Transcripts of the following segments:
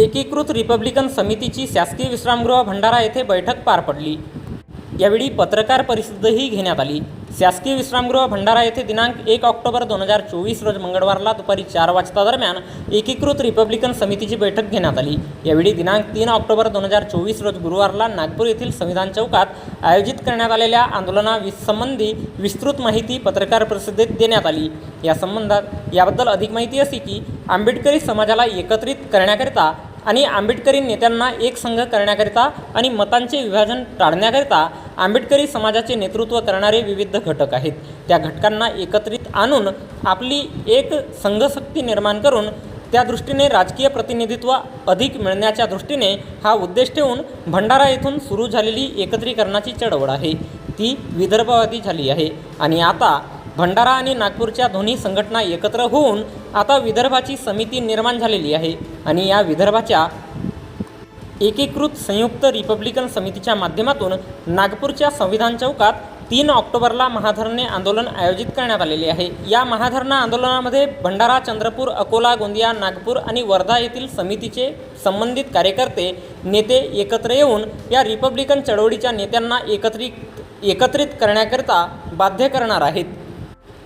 एकीकृत रिपब्लिकन समितीची शासकीय विश्रामगृह भंडारा येथे बैठक पार पडली. यावेळी पत्रकार परिषदही घेण्यात आली. शासकीय विश्रामगृह भंडारा येथे दिनांक एक ऑक्टोबर दोन हजार चोवीस रोज मंगळवारला दुपारी चार वाजता दरम्यान एकीकृत रिपब्लिकन समितीची बैठक घेण्यात आली. यावेळी दिनांक तीन ऑक्टोबर दोन हजार चोवीस रोज गुरुवारला नागपूर येथील संविधान चौकात आयोजित करण्यात आलेल्या आंदोलनासंबंधी विस्तृत माहिती पत्रकार परिषदेत देण्यात आली. या संबंधात याबद्दल अधिक माहिती अशी की आंबेडकरी समाजाला एकत्रित करण्याकरिता आणि आंबेडकरी नेत्यांना एक संघ करण्याकरिता आणि मतांचे विभाजन टाळण्याकरिता आंबेडकरी समाजाचे नेतृत्व करणारे विविध घटक आहेत. त्या घटकांना एकत्रित आणून आपली एक संघशक्ती निर्माण करून त्या दृष्टीने राजकीय प्रतिनिधित्व अधिक मिळण्याच्या दृष्टीने हा उद्देश ठेवून भंडारा येथून सुरू झालेली एकत्रीकरणाची चळवळ आहे. ती विदर्भवादी झाली आहे. आणि आता भंडारा आणि नागपूरच्या दोन्ही संघटना एकत्र होऊन आता विदर्भाची समिती निर्माण झालेली आहे. आणि या विदर्भाच्या एकीकृत संयुक्त रिपब्लिकन समितीच्या माध्यमातून नागपूरच्या संविधान चौकात तीन ऑक्टोबरला महाधरणे आंदोलन आयोजित करण्यात आलेले आहे. या महाधरणा आंदोलनामध्ये भंडारा चंद्रपूर अकोला गोंदिया नागपूर आणि वर्धा येथील समितीचे संबंधित कार्यकर्ते नेते एकत्र येऊन या रिपब्लिकन चळवळीच्या नेत्यांना एकत्रित एकत्रित करण्याकरिता बाध्य करणार आहेत.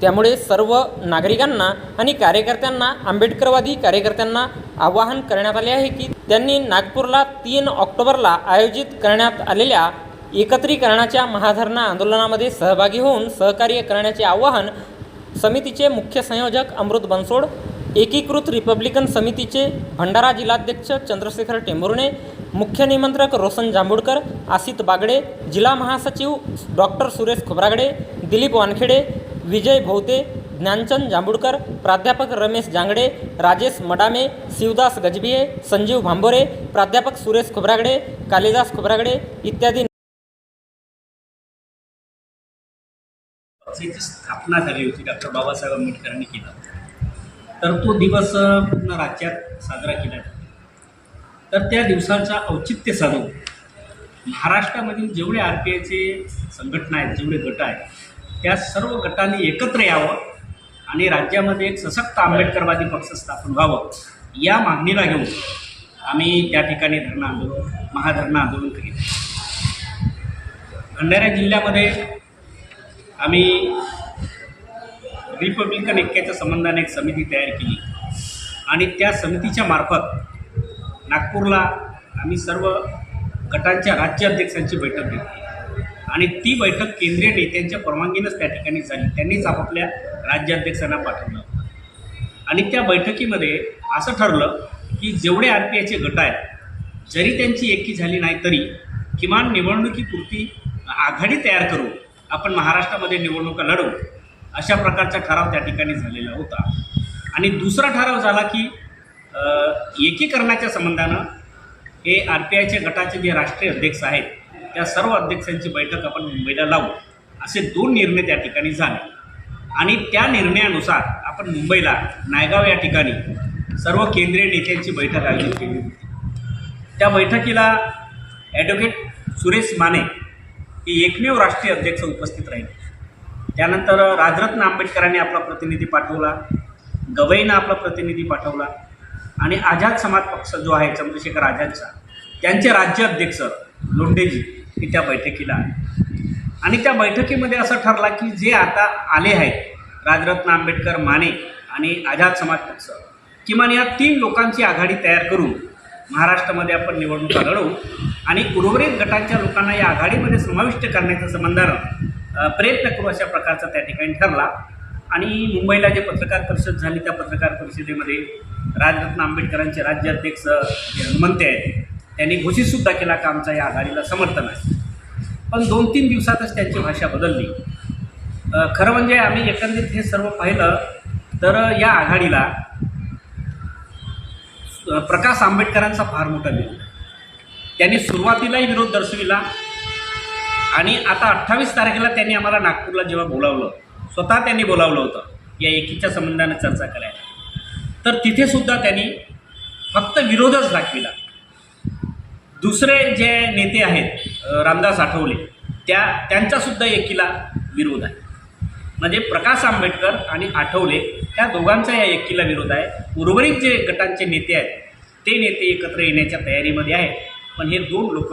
त्यामुळे सर्व नागरिकांना आणि कार्यकर्त्यांना आंबेडकरवादी कार्यकर्त्यांना आवाहन करण्यात आले आहे की त्यांनी नागपूरला तीन ऑक्टोबरला आयोजित करण्यात आलेल्या एकत्रीकरणाच्या महाधरणा आंदोलनामध्ये सहभागी होऊन सहकार्य करण्याचे आवाहन समितीचे मुख्य संयोजक अमृत बनसोड एकीकृत रिपब्लिकन समितीचे भंडारा जिल्हाध्यक्ष चंद्रशेखर टेंभुर्णे मुख्य निमंत्रक रोशन जांभूडकर आसित बागडे जिल्हा महासचिव डॉक्टर सुरेश खोब्रागडे दिलीप वानखेडे विजय भोवते ज्ञानचंद जांभूडकर प्राध्यापक रमेश जांगडे राजेश मडामे शिवदास गजबिये संजीव भांबोरे प्राध्यापक सुरेश खोब्रागडे कालिदास खोब्रागडे इत्यादी स्थापना झाली होती डॉक्टर बाबासाहेब आंबेडकरांनी केला. तर तो दिवस पूर्ण राज्यात साजरा केला जातो. तर त्या दिवसाचा औचित्य साधून महाराष्ट्रामधील जेवढे आर पी आयचे संघटना आहेत जेवढे गट आहेत त्या सर्व गटांनी एकत्र यावं आणि राज्यामध्ये एक सशक्त आंबेडकरवादी पक्ष स्थापन व्हावं या मागणीला घेऊन आम्ही त्या ठिकाणी धरणं आंदोलन महाधरणं आंदोलन केलं. भंडारा जिल्ह्यामध्ये आम्ही रिपब्लिकन ऐक्याच्या संबंधाने एक समिती तयार केली. आणि त्या समितीच्या मार्फत नागपूरला आम्ही सर्व गटांच्या राज्य अध्यक्षांची बैठक घेतली. आणि ती बैठक केंद्रीय नेत्यांच्या परवानगीनंच त्या ठिकाणी झाली. त्यांनीच आपापल्या राज्याध्यक्षांना पाठवलं. आणि त्या बैठकीमध्ये असं ठरलं की जेवढे आर पी आयचे गट आहेत जरी त्यांची एकी झाली नाही तरी किमान निवडणुकीपुरती आघाडी तयार करू आपण महाराष्ट्रामध्ये निवडणुका लढवू अशा प्रकारचा ठराव त्या ठिकाणी झालेला होता. आणि दुसरा ठराव झाला की एकीकरणाच्या संबंधानं हे आर पी आयच्या गटाचे जे राष्ट्रीय अध्यक्ष आहेत त्या सर्व अध्यक्षांची बैठक आपण मुंबईला लावू असे दोन निर्णय त्या ठिकाणी झाले. आणि त्या निर्णयानुसार आपण मुंबईला नायगाव या ठिकाणी सर्व केंद्रीय नेत्यांची बैठक आयोजित केली होती. त्या बैठकीला ॲडव्होकेट सुरेश माने हे एकमेव राष्ट्रीय अध्यक्ष उपस्थित राहिले. त्यानंतर राजरत्न आंबेडकरांनी आपला प्रतिनिधी पाठवला गवईनं आपला प्रतिनिधी पाठवला आणि आझाद समाज पक्ष जो आहे चंद्रशेखर आझादचा त्यांचे राज्य अध्यक्ष लोंडेजी हे त्या बैठकीला आणि त्या बैठकीमध्ये असं ठरला की जे आता आले आहेत राजरत्न आंबेडकर माने आणि आझाद समाज पक्ष किमान या तीन लोकांची आघाडी तयार करून महाराष्ट्रामध्ये आपण निवडणुका लढवू आणि उर्वरित गटांच्या लोकांना या आघाडीमध्ये समाविष्ट करण्याचा संबंधानं प्रयत्न करू अशा प्रकारचा त्या ठिकाणी ठरला. आणि मुंबईला जे पत्रकार परिषद झाली त्या पत्रकार परिषदेमध्ये राजरत्न आंबेडकरांचे राज्याध्यक्ष जे हनुमंते आहेत त्यांनी घोषितसुद्धा केला का आमचा या आघाडीला समर्थन आहे. पण दोन तीन दिवसातच त्यांची भाषा बदलली. खरं म्हणजे आम्ही एकंदरीत हे सर्व पाहिलं तर या आघाडीला प्रकाश आंबेडकरांचा फार मोठा विरोध त्यांनी सुरुवातीलाही विरोध दर्शविला आणि आता अठ्ठावीस तारखेला त्यांनी आम्हाला नागपूरला जेव्हा बोलावलं स्वतः त्यांनी बोलावलं होतं या एकीच्या संबंधानं चर्चा करायला. तर तिथेसुद्धा त्यांनी फक्त विरोधच दाखविला. दुसरे जे नेते आहेत रामदास आठवले त्या त्यांचासुद्धा एकीला विरोध आहे. म्हणजे प्रकाश आंबेडकर आणि आठवले त्या दोघांचा या एकीला विरोध आहे. उर्वरित जे गटांचे नेते आहेत ते नेते एकत्र येण्याच्या तयारीमध्ये आहेत. पण हे दोन लोक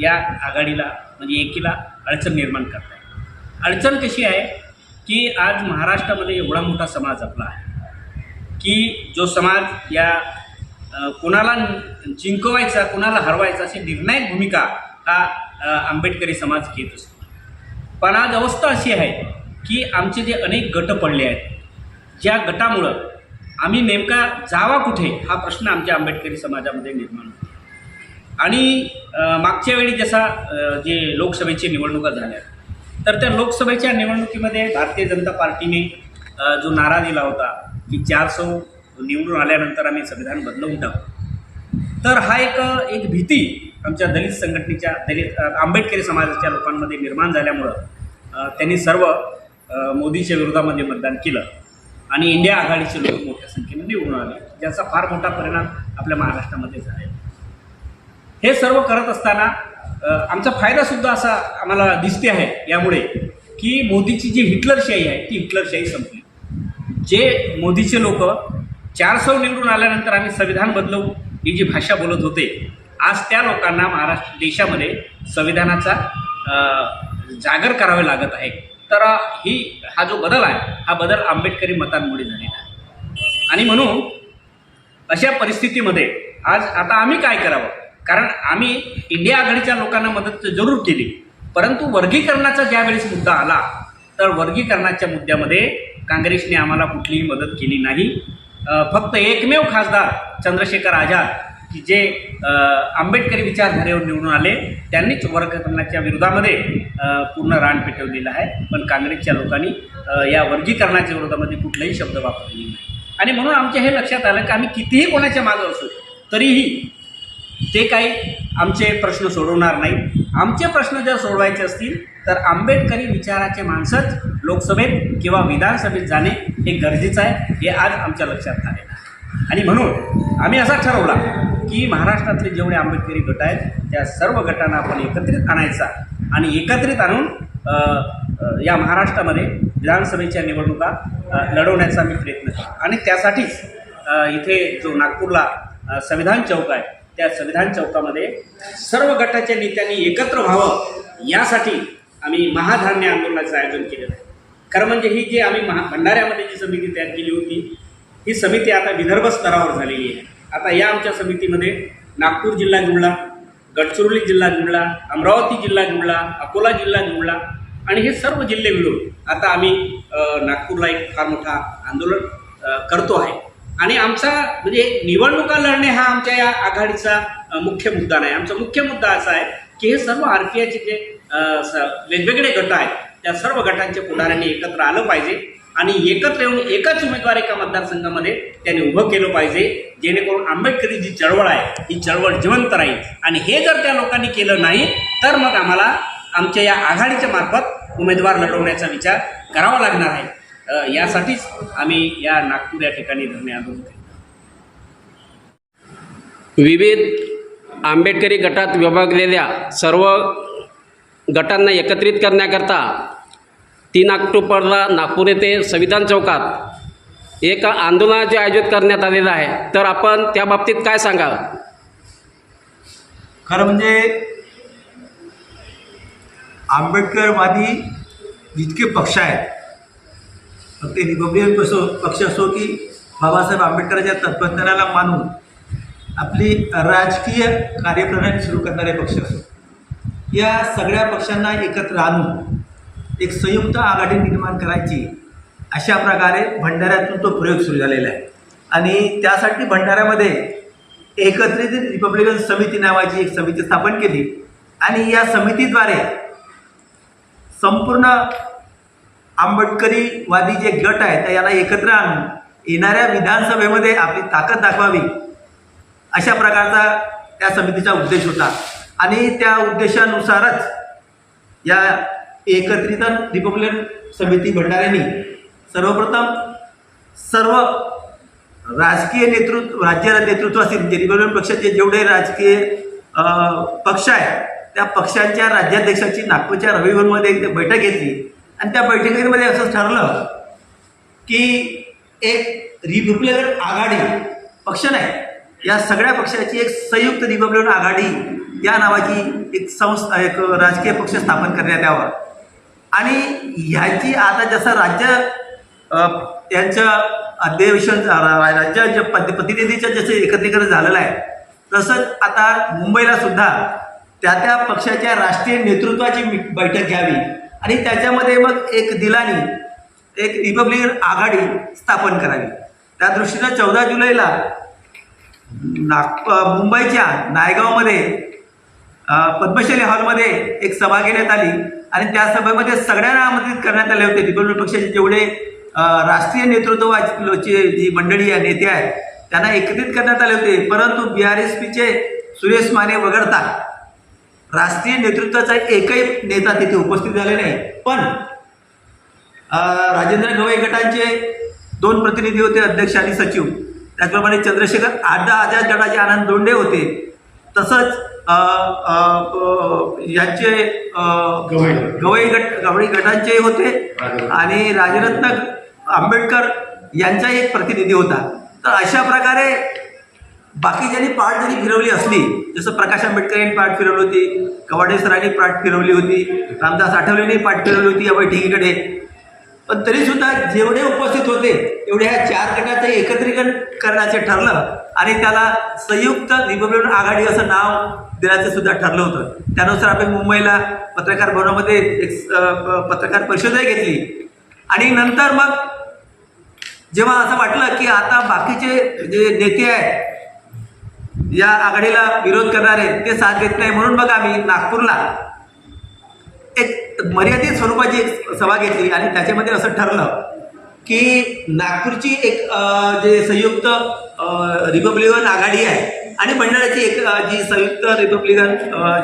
या आघाडीला म्हणजे एकीला अडचण निर्माण करत आहेत अडचण कशी आहे की आज महाराष्ट्रामध्ये एवढा मोठा समाज आपला आहे की जो समाज या कोणाला जिंकवायचा कोणाला हरवायचा अशी निर्णायक भूमिका हा आंबेडकरी समाज घेत असतो. पण आज अवस्था अशी आहे की आमचे जे अनेक गट पडले आहेत ज्या गटामुळं आम्ही नेमका जावा कुठे हा प्रश्न आमच्या आंबेडकरी समाजामध्ये निर्माण होतो. आणि मागच्या वेळी जसा जे लोकसभेची निवडणुका झाल्या तर त्या लोकसभेच्या निवडणुकीमध्ये भारतीय जनता पार्टीने जो नारा दिला होता की चारसो निवडून आल्यानंतर आम्ही संविधान बदलवून टाकू. तर हा एक एक भीती आमच्या दलित संघटनेच्या दलित आंबेडकरी समाजाच्या लोकांमध्ये निर्माण झाल्यामुळं त्यांनी सर्व मोदीच्या विरोधामध्ये मतदान केलं. आणि इंडिया आघाडीचे लोक मोठ्या संख्येने निवडून आले ज्याचा फार मोठा परिणाम आपल्या महाराष्ट्रामध्ये झाला हे सर्व करत असताना आमचा फायदासुद्धा असा आम्हाला दिसते आहे यामुळे की मोदीची जी हिटलरशाही आहे ती हिटलरशाही संपली. जे मोदीचे लोक चार सौ निवडून आल्यानंतर आम्ही संविधान बदलवू ही जी भाषा बोलत होते आज त्या लोकांना महाराष्ट्र देशामध्ये संविधानाचा जागर करावे लागत आहे. तर ही हा जो बदल आहे हा बदल आंबेडकरी मतांमुळे झालेला आहे. आणि म्हणून अशा परिस्थितीमध्ये आज आता आम्ही काय करावं? कारण आम्ही इंडिया आघाडीच्या लोकांना मदत जरूर केली परंतु वर्गीकरणाचा ज्यावेळेस मुद्दा आला तर वर्गीकरणाच्या मुद्द्यामध्ये काँग्रेसने आम्हाला कुठलीही मदत केली नाही. फक्त एकमेव खासदार चंद्रशेखर आझाद की जे आंबेडकरी विचारधारेवर निवडून आले त्यांनीच वर्गीकरणाच्या विरोधामध्ये पूर्ण रान पेटवलेलं आहे. पण काँग्रेसच्या लोकांनी या वर्गीकरणाच्या विरोधामध्ये कुठलाही शब्द वापरलेला नाही आणि म्हणून आमच्या हे लक्षात आलं की आम्ही कितीही कोणाच्या मागं असू तरीही ते काही आमचे प्रश्न सोडवणार नाही. आमचे प्रश्न जर सोडवायचे असतील तर आंबेडकरी विचाराचे माणसंच लोकसभेत किंवा विधानसभेत जाणे हे गरजेचं आहे हे आज आमच्या लक्षात आलेलं आहे. आणि म्हणून आम्ही असा ठरवला की महाराष्ट्रातले जेवढे आंबेडकरी गट आहेत त्या सर्व गटांना आपण एकत्रित आणायचा आणि एकत्रित आणून या महाराष्ट्रामध्ये विधानसभेच्या निवडणुका लढवण्याचा मी प्रयत्न केला. आणि त्यासाठीच इथे जो नागपूरला संविधान चौक आहे त्या संविधान चौकामध्ये सर्व गटाच्या नेत्यांनी एकत्र व्हावं यासाठी आम्ही महाधान्य आंदोलनाचं आयोजन केलेलं आहे. खरं म्हणजे ही जी आम्ही महा भंडाऱ्यामध्ये जी समिती तयार केली होती ही समिती आता विदर्भ स्तरावर झालेली आहे. आता या आमच्या समितीमध्ये नागपूर जिल्हा जुळला गडचिरोली जिल्हा जुळला अमरावती जिल्हा जुळला अकोला जिल्हा जुळला आणि हे सर्व जिल्हे मिळून आता आम्ही नागपूरला एक फार मोठा आंदोलन करतो आहे. आणि आमचा म्हणजे निवडणुका लढणे हा आमच्या या आघाडीचा मुख्य मुद्दा नाही. आमचा मुख्य मुद्दा असा आहे की हे सर्व आर पी आयचे जे स- वेगवेगळे गट आहेत त्या सर्व गटांच्या पुढाऱ्यांनी एकत्र आलं पाहिजे आणि एकत्र येऊन एकच उमेदवार एका मतदारसंघामध्ये त्यांनी उभं केलं पाहिजे जेणेकरून आंबेडकरी जी चळवळ आहे ही चळवळ जिवंत राहील. आणि हे जर त्या लोकांनी केलं नाही तर मग आम्हाला आमच्या या आघाडीच्या मार्फत उमेदवार लढवण्याचा विचार करावा लागणार आहे. यासाठीच आम्ही या नागपूर या ठिकाणी धरणे आंदोलन केलं. विविध आंबेडकरी गटात विभागलेल्या सर्व गटांना एकत्रित करण्याकरता तीन ऑक्टोबरला नागपूर येथे संविधान चौकात एक आंदोलनाचे आयोजित करण्यात आलेलं आहे. तर आपण त्या बाबतीत काय सांगाल? खरं म्हणजे आंबेडकरवादी जितके पक्ष आहेत मग ते रिपब्लिकन पक्ष पक्ष असो की बाबासाहेब आंबेडकरांच्या तत्त्वज्ञानाला मानून आपली राजकीय कार्यप्रणाली सुरू करणारे पक्ष असो. या सगळ्या पक्षांना एकत्र आणून एक संयुक्त आघाडी निर्माण करायची अशा प्रकारे भंडाऱ्यातून तो प्रयोग सुरू झालेला आहे. आणि त्यासाठी भंडाऱ्यामध्ये एकत्रित रिपब्लिकन समिती नावाची एक समिती स्थापन केली. आणि या समितीद्वारे संपूर्ण आंबेडकरीवादी जे गट आहेत याला एकत्र आणून येणाऱ्या विधानसभेमध्ये आपली ताकद दाखवावी. अशा प्रकारचा त्या समितीचा उद्देश होता. आणि त्या उद्देशानुसारच या एकत्रित रिपब्लिकन समिती भंडाऱ्यांनी सर्वप्रथम सर्व राजकीय नेतृत्व राज्य नेतृत्व असतील म्हणजे रिपब्लिकन पक्षाचे जेवढे राजकीय पक्ष आहेत त्या पक्षांच्या राज्याध्यक्षाची नागपूरच्या रविवारमध्ये एक बैठक घेतली. आणि त्या बैठकीमध्ये असं ठरलं की एक रिपब्लिकन आघाडी पक्ष नाही या सगळ्या पक्षाची एक संयुक्त रिपब्लिकन आघाडी या नावाची एक संस्था एक राजकीय पक्ष स्थापन करण्यात यावा. आणि ह्याची आता जसं राज्य यांच्या यांचं अधिवेशन राज्याच्या पद- प्रतिनिधीचं जसं एकत्रीकरण झालेलं आहे तसंच आता मुंबईला सुद्धा त्या त्या पक्षाच्या राष्ट्रीय नेतृत्वाची बैठक घ्यावी. आणि त्याच्यामध्ये मग एक दिलानी एक रिपब्लिकन आघाडी स्थापन करावी. त्या दृष्टीनं चौदा जुलैला नाग मुंबईच्या नायगावमध्ये अ, पद्मशाली हॉलमध्ये एक सभा घेण्यात आली. आणि त्या सभेमध्ये सगळ्यांना आमंत्रित करण्यात आले होते. रिपब्लिक पक्षाचे जेवढे राष्ट्रीय नेतृत्वाची जी मंडळी या नेते आहेत त्यांना एकत्रित करण्यात आले होते. परंतु बी आर एस पीचे सुरेश माने वगळता राष्ट्रीय नेतृत्वाचा एकही नेता तिथे उपस्थित झाले नाही. पण राजेंद्र गवई गटांचे दोन प्रतिनिधी होते अध्यक्ष आणि सचिव. त्याचप्रमाणे चंद्रशेखर आड्डा आझाद गटाचे आनंद दोंडे होते. तसंच यांचे गवई गट. गवळी गटांचे होते आणि राजरत्न आंबेडकर यांचाही एक प्रतिनिधी होता. तर अशा प्रकारे बाकी ज्यांनी पाठ जरी फिरवली असली जसं प्रकाश आंबेडकर यांनी पाठ फिरवली होती कवाडे सरांनी पाठ फिरवली होती रामदास आठवलेंनी पाठ फिरवली होती या बैठकीकडे. पण तरीसुद्धा जेवढे उपस्थित होते तेवढे ह्या चार गटाचं एकत्रीकरण करण्याचं ठरलं आणि त्याला संयुक्त रिपब्लिकन आघाडी असं नाव देण्याचं सुद्धा ठरलं होतं. त्यानुसार आपण मुंबईला पत्रकार भवनामध्ये एक पत्रकार परिषदही घेतली. आणि नंतर मग जेव्हा असं वाटलं की आता बाकीचे जे नेते आहेत या आघाडीला विरोध करणारे ते साथ देत नाही म्हणून मग आम्ही नागपूरला एक मर्यादित स्वरूपाची एक सभा घेतली आणि त्याच्यामध्ये असं ठरलं की नागपूरची एक जे संयुक्त रिपब्लिकन आघाडी आहे आणि मंडळाची एक जी संयुक्त रिपब्लिकन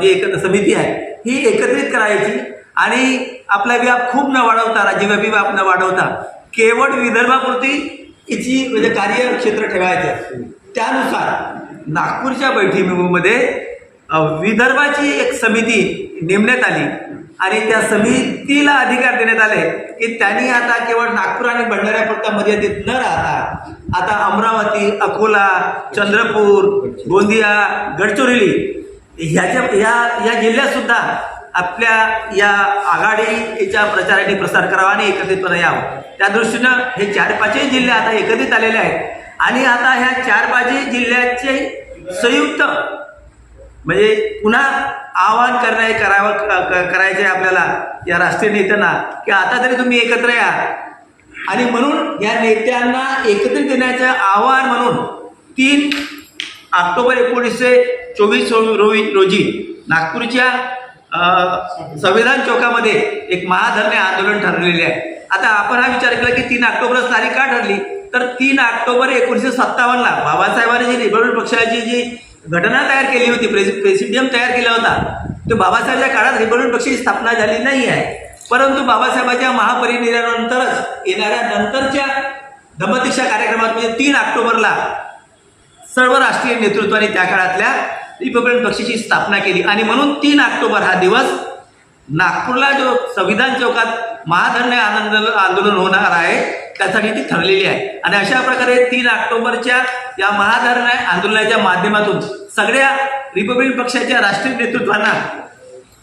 जी एक समिती आहे ही एकत्रित करायची आणि आपला व्याप खूप न वाढवता राज्यव्यापी व्याप न वाढवता केवळ विदर्भापुरती हिची म्हणजे कार्यक्षेत्र ठेवायचं. त्यानुसार नागपूरच्या बैठकीमध्ये विदर्भाची एक समिती नेमण्यात आली. आणि त्या समितीला अधिकार देण्यात आले की त्यांनी आता केवळ नागपूर आणि भंडाऱ्यापुरता मर्यादित न राहता आता अमरावती अकोला चंद्रपूर गोंदिया गडचिरोली ह्याच्या या या जिल्ह्यातसुद्धा आपल्या या आघाडीच्या प्रचाराने प्रसार करावा आणि एकत्रितपणे यावं. त्या दृष्टीनं हे चार पाचही जिल्हे आता एकत्रित आलेले आहेत. आणि आता ह्या चार पाचही जिल्ह्याचे संयुक्त म्हणजे पुन्हा आवाहन करणे करावं क- क- करायचे आपल्याला या राष्ट्रीय नेत्यांना की आता तरी तुम्ही एकत्र या. आणि म्हणून या नेत्यांना एकत्रित येण्याचं आवाहन म्हणून तीन ऑक्टोबर एकोणीसशे चोवीस रोजी रोजी नागपूरच्या संविधान चौकामध्ये एक महाधरणे आंदोलन ठरलेले आहे. आता आपण हा विचार केला की तीन ऑक्टोबरच तारीख का ठरली? तर तीन ऑक्टोबर एकोणीसशे सत्तावन्नला बाबासाहेबांनी जी रिपब्लिक पक्षाची जी घटना तयार केली होती प्रेसि प्रेसिडियम तयार केला होता तो बाबासाहेबांच्या काळात रिपब्लिक पक्षाची स्थापना झाली नाही आहे. परंतु बाबासाहेबांच्या महापरिनिर्वाणानंतरच येणाऱ्या नंतरच्या धम्मदीक्षा कार्यक्रमात म्हणजे तीन ऑक्टोबरला सर्व राष्ट्रीय नेतृत्वाने त्या काळातल्या रिपब्लिक पक्षाची स्थापना केली. आणि म्हणून तीन ऑक्टोबर हा दिवस नागपूरला जो संविधान चौकात महाधन्य आनंद आंदोलन होणार आहे त्यासाठी ती ठरलेली आहे. आणि अशा प्रकारे तीन ऑक्टोबरच्या या महाधरणे आंदोलनाच्या माध्यमातून सगळ्या रिपब्लिकन पक्षाच्या राष्ट्रीय नेतृत्वांना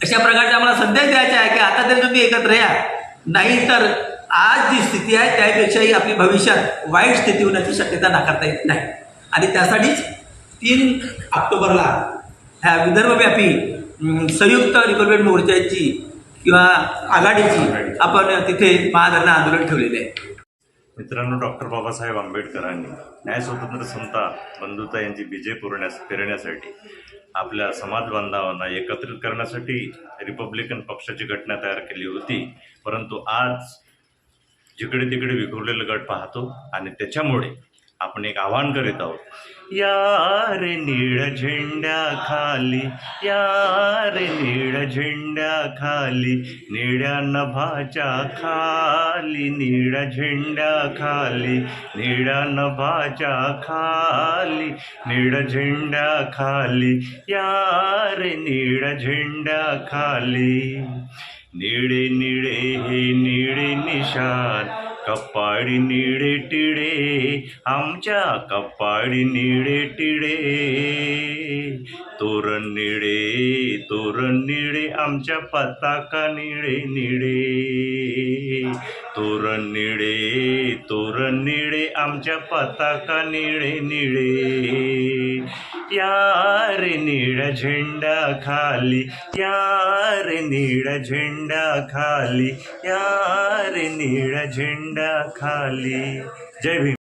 अशा प्रकारचा आम्हाला संदेश द्यायचा आहे की आता तरी तुम्ही एकत्र या. नाही तर आज जी स्थिती आहे त्यापेक्षाही आपली भविष्यात वाईट स्थिती होण्याची शक्यता नाकारता येत नाही. आणि त्यासाठीच तीन ऑक्टोबरला ह्या विदर्भव्यापी संयुक्त रिपब्लिकन मोर्चाची किंवा आघाडीची आपण तिथे महाधरणा आंदोलन ठेवलेले आहे. मित्रांनो डॉक्टर बाबासाहेब आंबेडकरांनी न्याय स्वतंत्र समता बंधुता यांची विजय पुरण्यास फिरण्यासाठी आपल्या समाज बांधवांना एकत्रित करण्यासाठी रिपब्लिकन पक्षाची घटना तयार केली होती. परंतु आज जिकडे तिकडे विखुरलेलं गट पाहतो आणि त्याच्यामुळे आपण एक आवाहन करीत आहोत. यार निळ झेंड्या खाली यार निळ झेंड्या खाली निळ्या नभाच्या खाली निळ झेंड्या खाली निळ्या नभाच्या खाली निळ झेंड्या खाली यार निळ झेंड्या खाली. निळे निळे हे निळे निशान कपाळी निळे टिळे आमच्या कपाळी निळे टिळे. तोरण निळे तोरण निळे आमच्या पताका निळे निळे. तोरण निळे तोरण निळे आमच्या पताका निळे निळे. यार निळ्या झेंडा खाली यार निळ्या झेंडा खाली यार निळ्या झेंडा खाली. जय भीम.